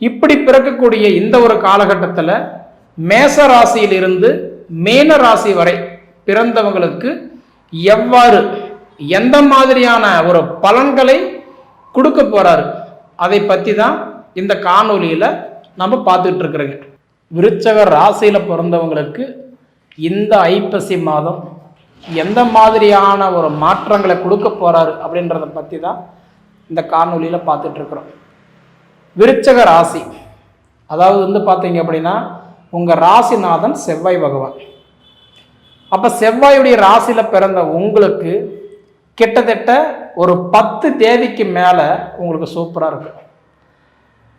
இப்படி பிறக்கக்கூடிய இந்த ஒரு காலகட்டத்தில் மேச ராசியிலிருந்து மேன ராசி வரை பிறந்தவங்களுக்கு எவ்வாறு எந்த மாதிரியான ஒரு பலன்களை கொடுக்க போறாரு அதை பற்றி தான் இந்த காணொலியில் நம்ம பார்த்துக்கிட்டு இருக்கிறோங்க. விருச்சக ராசியில் பிறந்தவங்களுக்கு இந்த ஐப்பசி மாதம் எந்த மாதிரியான ஒரு மாற்றங்களை கொடுக்க போறாரு அப்படின்றத பற்றி தான் இந்த காணொலியில் பார்த்துட்டு இருக்கிறோம். விருச்சக ராசி. அதாவது வந்து பார்த்தீங்க அப்படின்னா உங்கள் ராசிநாதன் செவ்வாய் பகவான். அப்போ செவ்வாயுடைய ராசியில் பிறந்த உங்களுக்கு கிட்டத்தட்ட ஒரு பத்து தேதிக்கு மேலே உங்களுக்கு சூப்பராக இருக்கும்.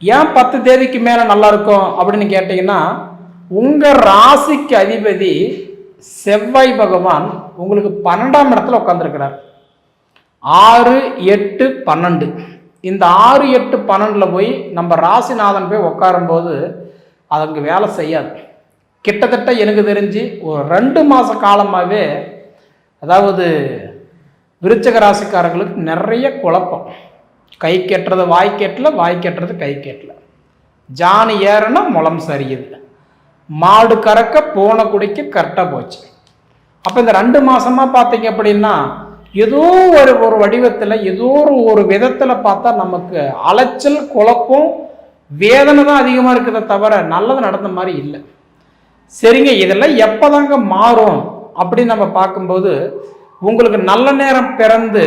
ஏன் பத்து தேதிக்கு மேலே நல்லா இருக்கும் அப்படின்னு கேட்டிங்கன்னா உங்கள் ராசிக்கு அதிபதி செவ்வாய் பகவான் உங்களுக்கு பன்னெண்டாம் இடத்துல உட்காந்துருக்கிறார் ஆறு எட்டு பன்னெண்டு. இந்த ஆறு எட்டு பன்னெண்டில் போய் நம்ம ராசிநாதன் போய் உட்காரும்போது அதுக்கு வேலை செய்யாது. கிட்டத்தட்ட எனக்கு தெரிஞ்சு ஒரு ரெண்டு மாத காலமாகவே அதாவது விருச்சக ராசிக்காரங்களுக்கு நிறைய குழப்பம். கை கெட்டுறது வாய் கெட்டல வாய் கெட்டுறது கை கெட்டல. ஜானி ஏறுனா முளம் சரியுது. மாடு கறக்க போன குடிக்கு கரெக்டாக போச்சு. அப்போ இந்த ரெண்டு மாதமாக பார்த்தீங்க அப்படின்னா ஏதோ ஒரு ஒரு வடிவத்தில் ஏதோ ஒரு ஒரு விதத்தில் பார்த்தா நமக்கு அலைச்சல் குழப்பம் வேதனை தான் அதிகமாக இருக்கிறத தவிர நல்லது நடந்த மாதிரி இல்லை. சரிங்க இதெல்லாம் எப்போதாங்க மாறும் அப்படின்னு நம்ம பார்க்கும்போது உங்களுக்கு நல்ல நேரம் பிறந்து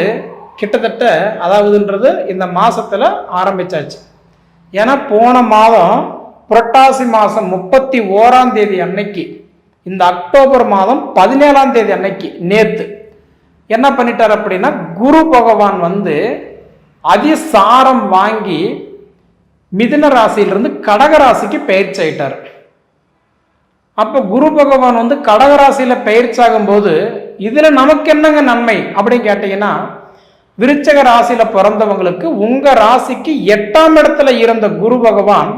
கிட்டத்தட்ட அதாவதுன்றது இந்த மாதத்தில் ஆரம்பிச்சாச்சு. ஏன்னா போன மாதம் புரட்டாசி மாதம் முப்பத்தி ஓராம் தேதி அன்னைக்கு இந்த அக்டோபர் மாதம் பதினேழாம் தேதி அன்னைக்கு நேற்று என்ன பண்ணிட்டார் அப்படின்னா குரு பகவான் வந்து அதிசாரம் வாங்கி மிதுன ராசியிலிருந்து கடக ராசிக்கு பயிற்சி ஆயிட்டார். அப்போ குரு பகவான் வந்து கடக பயிற்சி ஆகும்போது இதில் நமக்கு என்னங்க நன்மை அப்படின்னு கேட்டீங்கன்னா விருச்சக ராசியில் பிறந்தவங்களுக்கு உங்கள் ராசிக்கு எட்டாம் இடத்துல இருந்த குரு பகவான்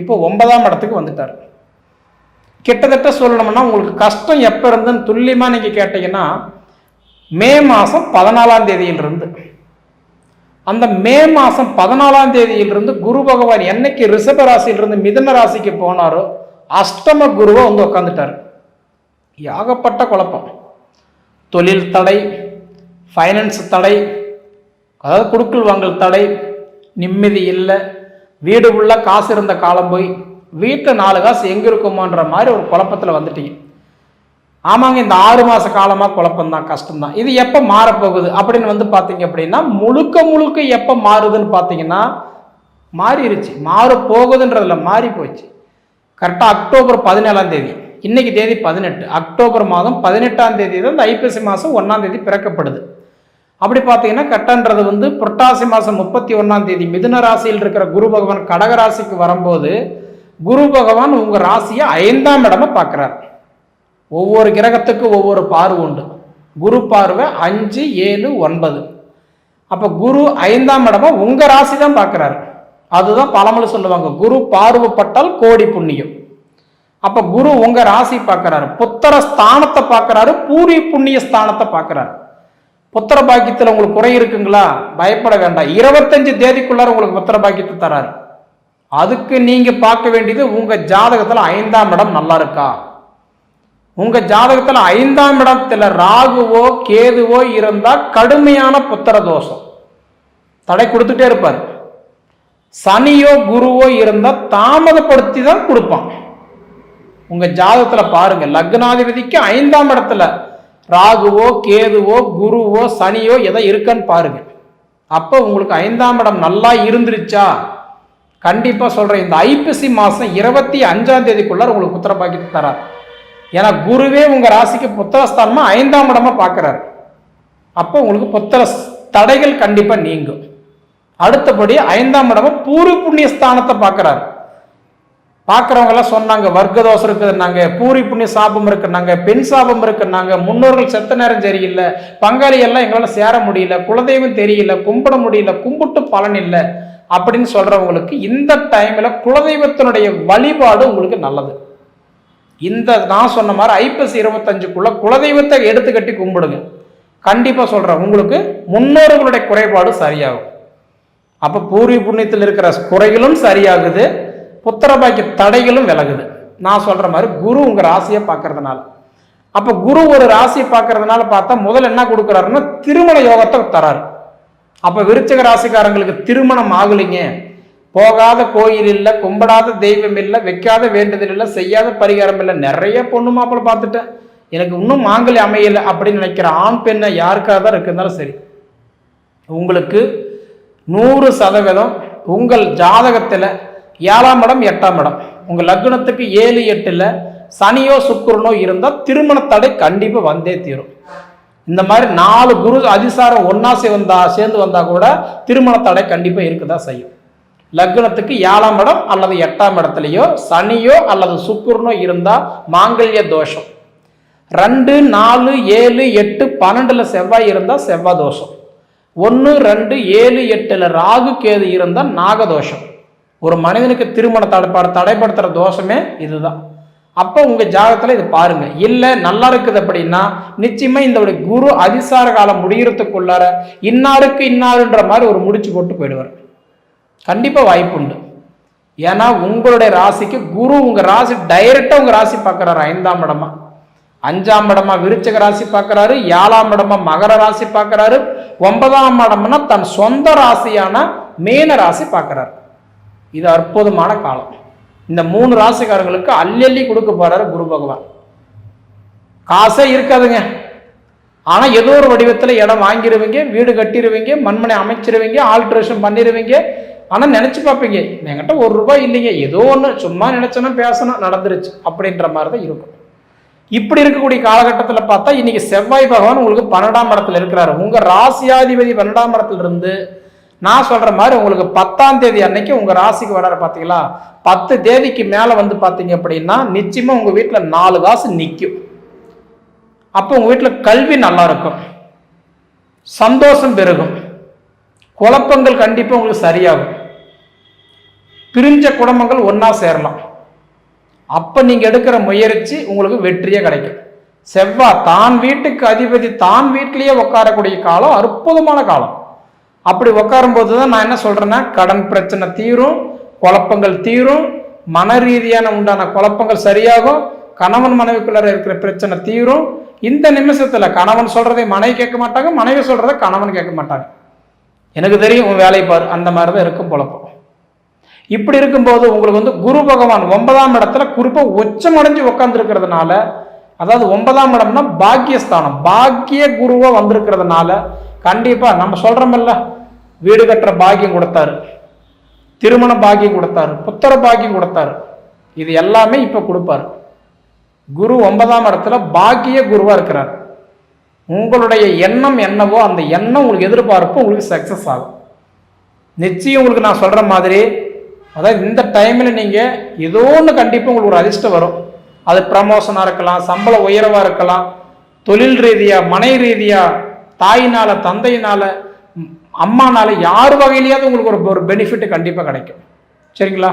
இப்போ ஒன்பதாம் இடத்துக்கு வந்துட்டார். கிட்டத்தட்ட சொல்லணும்னா உங்களுக்கு கஷ்டம் எப்போ இருந்துன்னு துல்லியமாக நீங்கள் கேட்டீங்கன்னா மே மாதம் பதினாலாம் தேதியிலிருந்து. அந்த மே மாதம் பதினாலாம் தேதியிலிருந்து குரு பகவான் என்னைக்கு ரிஷப ராசியிலிருந்து மிதன ராசிக்கு போனாரோ அஷ்டம குருவை வந்து உட்காந்துட்டார் ஏகப்பட்ட குழப்பம். தொழில் தடை ஃபைனான்ஸ் தடை அதாவது குடுக்கல் வாங்கல் தடை நிம்மதி இல்லை வீடு உள்ள காசு இருந்த காலம் போய் வீட்டில் நாலு காசு எங்கே இருக்குமான்ற மாதிரி ஒரு குழப்பத்தில் வந்துட்டீங்க. ஆமாங்க இந்த ஆறு மாத காலமாக குழப்பம்தான் கஷ்டம்தான். இது எப்போ மாறப்போகுது அப்படின்னு வந்து பார்த்தீங்க அப்படின்னா முழுக்க முழுக்க எப்போ மாறுதுன்னு பார்த்தீங்கன்னா மாறிடுச்சு மாற போகுதுன்றதுல மாறி போச்சு கரெக்டாக அக்டோபர் பதினேழாம் தேதி. இன்னைக்கு தேதி பதினெட்டு. அக்டோபர் மாதம் பதினெட்டாம் தேதி தான் இந்த ஐப்பசி மாதம் ஒன்றாம் தேதி பிறக்கப்படுது. அப்படி பார்த்தீங்கன்னா கட்டன்றது வந்து புரட்டாசி மாதம் முப்பத்தி ஒன்றாம் தேதி. மிதுன ராசியில் இருக்கிற குரு பகவான் கடக ராசிக்கு வரும்போது குரு பகவான் உங்கள் ராசியை ஐந்தாம் இடமா பார்க்குறாரு ஒவ்வொரு கிரகத்துக்கு ஒவ்வொரு பார்வை உண்டு. குரு பார்வை அஞ்சு ஏழு ஒன்பது. அப்போ குரு ஐந்தாம் இடமா உங்கள் ராசி தான் பார்க்குறாரு. அதுதான் பழமொழி சொல்லுவாங்க. குரு பார்வைப்பட்டால் கோடி புண்ணியம். அப்போ குரு உங்கள் ராசி பார்க்குறாரு. புத்திர ஸ்தானத்தை பார்க்குறாரு. பூரி புண்ணிய ஸ்தானத்தை பார்க்குறாரு. புத்திர பாக்கியத்தில் உங்களுக்கு குறை இருக்குங்களா? பயப்பட வேண்டாம். இருபத்தஞ்சு தேதிக்குள்ளார உங்களுக்கு புத்திர பாக்கியத்தை தராரு. அதுக்கு நீங்கள் பார்க்க வேண்டியது உங்கள் ஜாதகத்தில் ஐந்தாம் இடம் நல்லா இருக்கா? உங்க ஜாதகத்துல ஐந்தாம் இடத்துல ராகுவோ கேதுவோ இருந்தா கடுமையான புத்திர தோஷம். தடை கொடுத்துட்டே இருப்பார். சனியோ குருவோ இருந்தா தாமதப்படுத்தி தான் கொடுப்பான். உங்க ஜாதகத்துல பாருங்க லக்னாதிபதிக்கு ஐந்தாம் இடத்துல ராகுவோ கேதுவோ குருவோ சனியோ எதை இருக்கான்னு பாருங்க. அப்போ உங்களுக்கு ஐந்தாம் இடம் நல்லா இருந்துருச்சா? கண்டிப்பா சொல்றேன் இந்த ஐப்பசி மாசம் இருபத்தி அஞ்சாம் தேதிக்குள்ளார் உங்களுக்கு உத்தரப்பாக்கி பாக்கியத்தை தரார். ஏன்னா குருவே உங்கள் ராசிக்கு புத்திரஸ்தானமா ஐந்தாம் இடமா பார்க்கறாரு. அப்போ உங்களுக்கு புத்திர தடைகள் கண்டிப்பாக நீங்கும். அடுத்தபடி ஐந்தாம் இடமா பூரி புண்ணிய ஸ்தானத்தை பார்க்குறாரு. பார்க்குறவங்கெல்லாம் சொன்னாங்க வர்க்க தோஷம் இருக்குதுன்னாங்க பூரி புண்ணிய சாபம் இருக்குன்னாங்க பெண் சாபம் இருக்குன்னாங்க முன்னோர்கள் செத்த நேரம் சரியில்லை பங்காளி எல்லாம் எங்களால் சேர முடியல குலதெய்வம் தெரியல கும்பிட முடியல கும்பிட்டு பலன் இல்லை அப்படின்னு சொல்கிறவங்களுக்கு இந்த டைமில் குலதெய்வத்தினுடைய வழிபாடு உங்களுக்கு நல்லது. இந்த நான் சொன்ன மாதிரி ஐப்பசி இருபத்தஞ்சுக்குள்ள குலதெய்வத்தை எடுத்து கட்டி கும்பிடுங்க. கண்டிப்பாக சொல்கிறேன் உங்களுக்கு முன்னோர்களுடைய குறைபாடு சரியாகும். அப்போ பூர்வீக புண்ணியத்தில் இருக்கிற குறைகளும் சரியாகுது புத்திரபாக்கிய தடைகளும் விலகுது. நான் சொல்கிற மாதிரி குரு உங்க ராசியை பார்க்கறதுனால. அப்போ குரு ஒரு ராசியை பார்க்கறதுனால பார்த்தா முதல்ல என்ன கொடுக்குறாருன்னா திருமண யோகத்தை தராரு. அப்போ விருச்சக ராசிக்காரங்களுக்கு திருமணம் ஆகலைங்க. போகாத கோயில் இல்லை கும்பிடாத தெய்வம் இல்லை வைக்காத வேண்டுதல் இல்லை செய்யாத பரிகாரம் இல்லை நிறைய பொண்ணு மாப்பிள்ளை பார்த்துட்டேன். எனக்கு இன்னும் மாங்கல்யம் அமையலை அப்படின்னு நினைக்கிற ஆண் பெண்ணை யாருக்காக தான் இருக்குந்தாலும் சரி உங்களுக்கு நூறு சதவீதம் உங்கள் ஜாதகத்தில் ஏழாம் இடம் எட்டாம் இடம். உங்கள் லக்னத்துக்கு ஏழு எட்டில் சனியோ சுக்கரனோ இருந்தால் திருமண தடை கண்டிப்பாக வந்தே தீரும். இந்த மாதிரி நாலு குரு அதிசாரம் ஒன்றா சேர்ந்தா சேர்ந்து வந்தால் கூட திருமண தடை கண்டிப்பாக இருக்குதா செய்யும். லக்னத்துக்கு ஏழாம் இடம் அல்லது எட்டாம் இடத்துலையோ சனியோ அல்லது சுக்குர்னோ இருந்தால் மாங்கல்ய தோஷம். ரெண்டு நாலு ஏழு எட்டு பன்னெண்டில் செவ்வாய் இருந்தால் செவ்வாய் தோஷம். ஒன்று ரெண்டு ஏழு எட்டில் ராகு கேது இருந்தால் நாகதோஷம் ஒரு மனிதனுக்கு திருமண தடைப்பாடு தடைப்படுத்துகிற தோஷமே இதுதான். அப்போ உங்கள் ஜாதகத்தில் இது பாருங்கள் இல்லை நல்லா இருக்குது அப்படின்னா நிச்சயமாக இந்த ஒரு குரு அதிசார காலம் முடிகிறதுக்குள்ளார இன்னாருக்கு இன்னாருன்ற மாதிரி ஒரு முடிச்சு போட்டு போயிடுவார். கண்டிப்பாக வாய்ப்பு உண்டு ஏன்னா உங்களுடைய ராசிக்கு குரு உங்கள் ராசி டைரெக்டாக உங்கள் ராசி பார்க்குறாரு ஐந்தாம் இடமா. அஞ்சாம் இடமா விருச்சக ராசி பார்க்கறாரு ஏழாம் இடமா மகர ராசி பார்க்கறாரு ஒன்பதாம் இடம்னா தன் சொந்த ராசியான மீன ராசி பார்க்குறாரு. இது அற்புதமான காலம். இந்த மூணு ராசிக்காரங்களுக்கு அள்ளி அள்ளி கொடுக்க போறாரு குரு பகவான். காசே இருக்காதுங்க. ஆனால் ஏதோ ஒரு வடிவத்தில் இடம் வாங்கிடுவீங்க வீடு கட்டிடுவீங்க மண்மனை அமைச்சிருவீங்க ஆல்ட்ரேஷன் பண்ணிடுவீங்க ஆனால் நினச்சி பார்ப்பீங்க என்கிட்ட ஒரு ரூபாய் இல்லைங்க ஏதோ ஒன்று சும்மா நினச்சோன்னா பேசணும் நடந்துருச்சு அப்படின்ற மாதிரி தான் இருக்கும். இப்படி இருக்கக்கூடிய காலகட்டத்தில் பார்த்தா இன்னைக்கு செவ்வாய் பகவான் உங்களுக்கு பன்னெண்டாம் இடத்துல இருக்கிறாரு. உங்கள் ராசியாதிபதி பன்னெண்டாம் இடத்துல இருந்து நான் சொல்கிற மாதிரி உங்களுக்கு பத்தாம் தேதி அன்னைக்கு உங்கள் ராசிக்கு வராரு பார்த்தீங்களா பத்து தேதிக்கு மேலே வந்து பார்த்தீங்க அப்படின்னா நிச்சயமாக உங்கள் வீட்டில் நாலு காசு நிற்கும் அப்போ உங்கள் வீட்டில் கல்வி நல்லா இருக்கும். சந்தோஷம் பெருகும். குழப்பங்கள் கண்டிப்பாக உங்களுக்கு சரியாகும். பிரிஞ்ச குடும்பங்கள் ஒன்றா சேரலாம். அப்போ நீங்கள் எடுக்கிற முயற்சி உங்களுக்கு வெற்றியே கிடைக்கும். செவ்வாய் தான் வீட்டுக்கு அதிபதி தான் வீட்டிலேயே உட்காரக்கூடிய காலம் அற்புதமான காலம். அப்படி உட்காரும்போது தான் நான் என்ன சொல்கிறேன்னா கடன் பிரச்சனை தீரும் குழப்பங்கள் தீரும் மன ரீதியான உண்டான குழப்பங்கள் சரியாகும் கணவன் மனைவிக்குள்ளே இருக்கிற பிரச்சனை தீரும். இந்த நிமிஷத்தில் கணவன் சொல்கிறதை மனைவி கேட்க மாட்டாங்க மனைவி சொல்கிறத கணவன் கேட்க மாட்டாங்க. எனக்கு தெரியும் உன் வேலை பாரு அந்த மாதிரி தான் இருக்கும் குழப்பம் இப்படி இருக்கும்போது உங்களுக்கு வந்து குரு பகவான் ஒன்பதாம் இடத்துல குறிப்பாக உச்சமடைஞ்சு உட்காந்துருக்கிறதுனால அதாவது ஒன்பதாம் இடம்னா பாக்கியஸ்தானம் பாக்கிய குருவாக வந்திருக்கிறதுனால கண்டிப்பாக நம்ம சொல்கிறோமில்ல வீடு கட்டுற பாக்கியம் கொடுத்தாரு திருமண பாக்கியம் கொடுத்தாரு புத்திர பாக்கியம் கொடுத்தாரு. இது எல்லாமே இப்போ கொடுப்பாரு. குரு ஒன்பதாம் இடத்துல பாக்கிய குருவாக இருக்கிறார். உங்களுடைய எண்ணம் என்னவோ அந்த எண்ணம் உங்களுக்கு எதிர்பார்ப்பு உங்களுக்கு சக்சஸ் ஆகும். நிச்சயம் உங்களுக்கு நான் சொல்கிற மாதிரி அதாவது இந்த டைமில் நீங்கள் ஏதோ ஒன்று கண்டிப்பாக உங்களுக்கு ஒரு அதிர்ஷ்டம் வரும். அது ப்ரமோஷனாக இருக்கலாம் சம்பள உயர்வாக இருக்கலாம் தொழில் ரீதியாக மனை ரீதியாக தாயினால் தந்தையினால் அம்மானால் யார் வகையிலேயாவது உங்களுக்கு ஒரு ஒரு பெனிஃபிட் கண்டிப்பாக கிடைக்கும். சரிங்களா?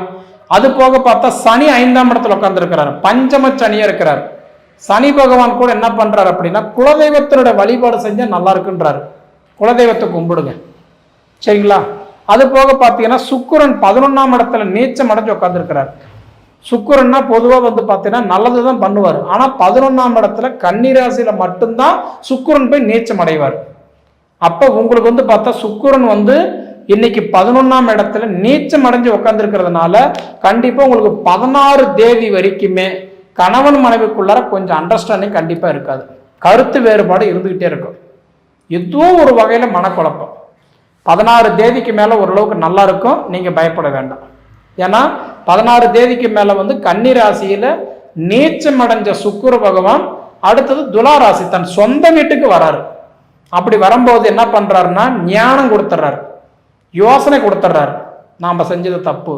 அது போக பார்த்தா சனி ஐந்தாம் இடத்துல உட்காந்துருக்கிறார் பஞ்சம சனியாக இருக்கிறார். சனி பகவான் கூட என்ன பண்ணுறாரு அப்படின்னா குலதெய்வத்தினுடைய வழிபாடு செஞ்சால் நல்லா இருக்குன்றாரு. குலதெய்வத்தை கும்பிடுங்க. சரிங்களா? அது போக பார்த்தீங்கன்னா சுக்குரன் பதினொன்றாம் இடத்துல நீச்சம் அடைஞ்சு உட்காந்துருக்கிறார் சுக்குரன்னா பொதுவாக வந்து பார்த்தீங்கன்னா நல்லது தான் பண்ணுவார். ஆனால் பதினொன்றாம் இடத்துல கன்னிராசியில் மட்டும்தான் சுக்குரன் போய் நீச்சம் அடைவார். அப்போ உங்களுக்கு வந்து பார்த்தா சுக்குரன் வந்து இன்னைக்கு பதினொன்றாம் இடத்துல நீச்சம் அடைஞ்சு உட்காந்துருக்கிறதுனால கண்டிப்பாக உங்களுக்கு பதினாறு தேதி வரைக்குமே கணவன் மனைவிக்குள்ளார கொஞ்சம் அண்டர்ஸ்டாண்டிங் கண்டிப்பாக இருக்காது. கருத்து வேறுபாடு இருந்துக்கிட்டே இருக்கும். ஏதோ ஒரு வகையில் மனக்குழப்பம். பதினாறு தேதிக்கு மேலே ஓரளவுக்கு நல்லா இருக்கும் நீங்கள் பயப்பட வேண்டாம். ஏன்னா பதினாறு தேதிக்கு மேலே வந்து கன்னி ராசியில் நீச்சம் அடைஞ்ச சுக்குரு பகவான் அடுத்தது துலா ராசி தன் சொந்த வீட்டுக்கு வராரு. அப்படி வரும்போது என்ன பண்ணுறாருன்னா ஞானம் கொடுத்துட்றாரு யோசனை கொடுத்துட்றாரு நாம் செஞ்சது தப்பு.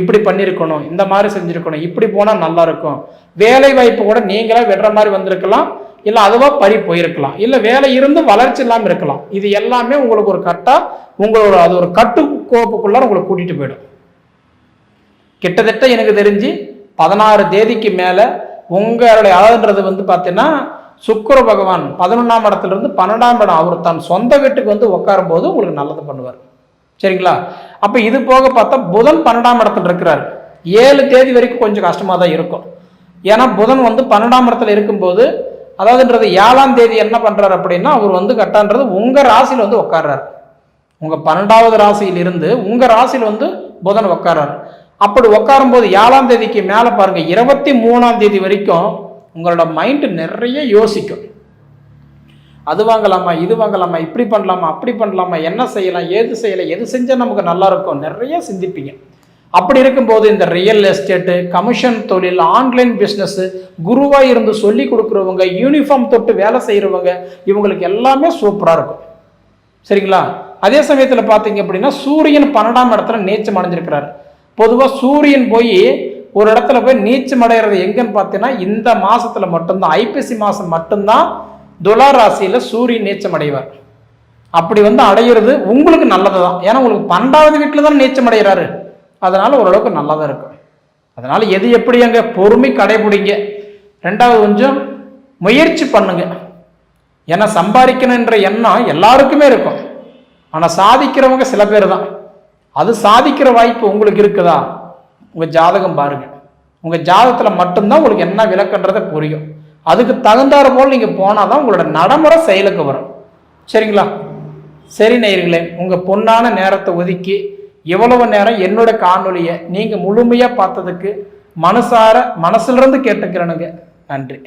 இப்படி பண்ணியிருக்கணும் இந்த மாதிரி செஞ்சுருக்கணும் இப்படி போனால் நல்லா இருக்கும் வேலை வாய்ப்பு கூட நீங்களே விடுற மாதிரி வந்திருக்கலாம் இல்லை அதுவா பறி போயிருக்கலாம். இல்லை வேலை இருந்து வளர்ச்சி இல்லாமல் இருக்கலாம். இது எல்லாமே உங்களுக்கு ஒரு கட்டாக உங்களோட அது ஒரு கட்டுக்கோப்புக்குள்ளார உங்களை கூட்டிகிட்டு போயிடும். கிட்டத்தட்ட எனக்கு தெரிஞ்சு பதினாறு தேதிக்கு மேலே உங்களுடைய அழகுன்றது வந்து பார்த்தீங்கன்னா சுக்கர பகவான் பதினொன்றாம் இடத்துலேருந்து பன்னெண்டாம் இடம் அவர் தன் சொந்த வீட்டுக்கு வந்து உட்காரும் போது உங்களுக்கு நல்லது பண்ணுவார். சரிங்களா? அப்போ இது போக பார்த்தா புதன் பன்னெண்டாம் இடத்துல இருக்கிறார். ஏழு தேதி வரைக்கும் கொஞ்சம் கஷ்டமாக தான் இருக்கும். ஏன்னா புதன் வந்து பன்னெண்டாம் இடத்துல இருக்கும்போது அதாவதுன்றது ஏழாம் தேதி என்ன பண்ணுறாரு அப்படின்னா அவர் வந்து கட்டான்றது உங்கள் ராசியில் வந்து உட்கார்றாரு. உங்கள் பன்னெண்டாவது ராசியிலிருந்து உங்கள் ராசியில் வந்து புதன் உட்கார்றாரு. அப்படி உட்காரும் போது ஏழாம் தேதிக்கு மேலே பாருங்கள் இருபத்தி மூணாம் தேதி வரைக்கும் உங்களோட மைண்டு நிறைய யோசிக்கும். அது வாங்கலாமா இது வாங்கலாமா இப்படி பண்ணலாமா அப்படி பண்ணலாமா என்ன செய்யலாம் ஏது செய்யலாம் எது செஞ்சால் நமக்கு நல்லா இருக்கும்? நிறைய சிந்திப்பீங்க. அப்படி இருக்கும்போது இந்த ரியல் எஸ்டேட்டு கமிஷன் தொழில் ஆன்லைன் பிஸ்னஸ்ஸு குருவாக இருந்து சொல்லி கொடுக்குறவங்க யூனிஃபார்ம் தொட்டு வேலை செய்கிறவங்க இவங்களுக்கு எல்லாமே சூப்பராக இருக்கும். சரிங்களா? அதே சமயத்தில் பார்த்தீங்க அப்படின்னா சூரியன் பன்னெண்டாம் இடத்துல நீச்சம் அடைஞ்சிருக்கிறார். பொதுவாக சூரியன் போய் ஒரு இடத்துல போய் நீச்சம் அடைகிறது எங்கன்னு பார்த்தீங்கன்னா இந்த மாதத்தில் மட்டும்தான் ஐப்பசி மாதம் மட்டும்தான் துலா ராசியில் சூரியன் நீச்சம் அடைவார். அப்படி வந்து அடையிறது உங்களுக்கு நல்லது தான் ஏன்னா உங்களுக்கு பன்னெண்டாவது வீட்டில் தான் நீச்சம் அடைகிறாரு அதனால் ஓரளவுக்கு நல்லா தான் இருக்கும் அதனால் எது எப்படி அங்கே பொறுமை கடைபிடிங்க. ரெண்டாவது கொஞ்சம் முயற்சி பண்ணுங்க. ஏன்னா சம்பாதிக்கணுன்ற எண்ணம் எல்லாருக்குமே இருக்கும். ஆனால் சாதிக்கிறவங்க சில பேர் தான் அது சாதிக்கிற வாய்ப்பு உங்களுக்கு இருக்குதா? உங்கள் ஜாதகம் பாருங்க. உங்கள் ஜாதகத்தில் மட்டும்தான் உங்களுக்கு என்ன விளக்குன்றதை புரியும். அதுக்கு தகுந்தாறு போல் நீங்கள் போனால் தான் உங்களோட நடைமுறை செயலுக்கு வரும். சரிங்களா? சரி நேயர்களே உங்கள் பொன்னான நேரத்தை ஒதுக்கி இவ்வளவு நேரம் என்னோட காணொலியை நீங்கள் முழுமையாக பார்த்ததுக்கு மனசார மனசுலேருந்து கேட்டுக்கிறேனுங்க. நன்றி.